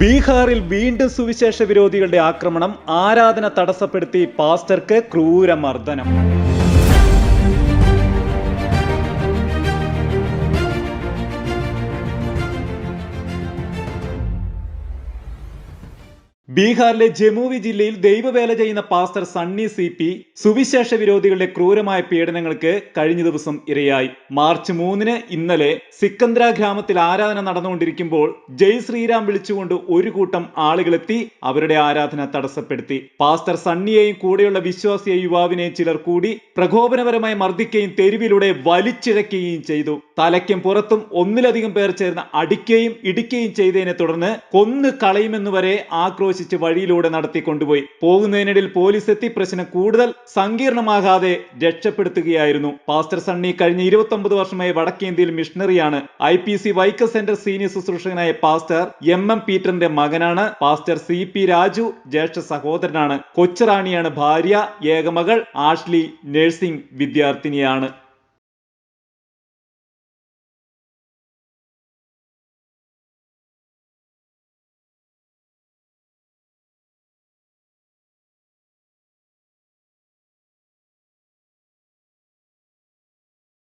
ബീഹാറിൽ വീണ്ടും സുവിശേഷ വിരോധികളുടെ ആക്രമണം ആരാധന തടസ്സപ്പെടുത്തി പാസ്റ്റർക്ക് ക്രൂരമർദ്ദനം. ബീഹാറിലെ ജമുവി ജില്ലയിൽ ദൈവവേല ചെയ്യുന്ന പാസ്റ്റർ സണ്ണി സി പി സുവിശേഷ വിരോധികളുടെ ക്രൂരമായ പീഡനങ്ങൾക്ക് കഴിഞ്ഞ ദിവസം ഇരയായി. മാർച്ച് മൂന്നിന് ഇന്നലെ സിക്കന്ദ്ര ഗ്രാമത്തിൽ ആരാധന നടന്നുകൊണ്ടിരിക്കുമ്പോൾ ജയ് ശ്രീരാം വിളിച്ചുകൊണ്ട് ഒരു കൂട്ടം ആളുകളെത്തി അവരുടെ ആരാധന തടസ്സപ്പെടുത്തി. പാസ്റ്റർ സണ്ണിയെയും കൂടെയുള്ള വിശ്വാസിയ യുവാവിനെയും ചിലർ കൂടി പ്രകോപനപരമായി മർദ്ദിക്കുകയും തെരുവിലൂടെ വലിച്ചിഴക്കുകയും ചെയ്തു. തലയ്ക്കും പുറത്തും ഒന്നിലധികം പേർ ചേർന്ന് അടിക്കുകയും ഇടിക്കുകയും ചെയ്തതിനെ തുടർന്ന് കൊന്നു കളയുമെന്ന് വരെ ആക്രോശിച്ച് വഴിയിലൂടെ നടത്തി കൊണ്ടുപോയി പോകുന്നതിനിടയിൽ പോലീസ് എത്തി പ്രശ്നം കൂടുതൽ സങ്കീർണമാകാതെ രക്ഷപ്പെടുത്തുകയായിരുന്നു. പാസ്റ്റർ സണ്ണി കഴിഞ്ഞ ഇരുപത്തി വർഷമായി വടക്കേന്ത്യയിൽ മിഷണറിയാണ്. ഐ പി സി വൈക്ക സെന്റർ സീനിയർ ശുശ്രൂഷകനായ പാസ്റ്റർ എം എം പീറ്ററിന്റെ മകനാണ്. പാസ്റ്റർ സി പി രാജു ജ്യേഷ്ഠ സഹോദരനാണ്. കൊച്ചുറാണിയാണ് ഭാര്യ. ഏകമകൾ ആഷ്ലി നഴ്സിംഗ് വിദ്യാർത്ഥിനിയാണ്.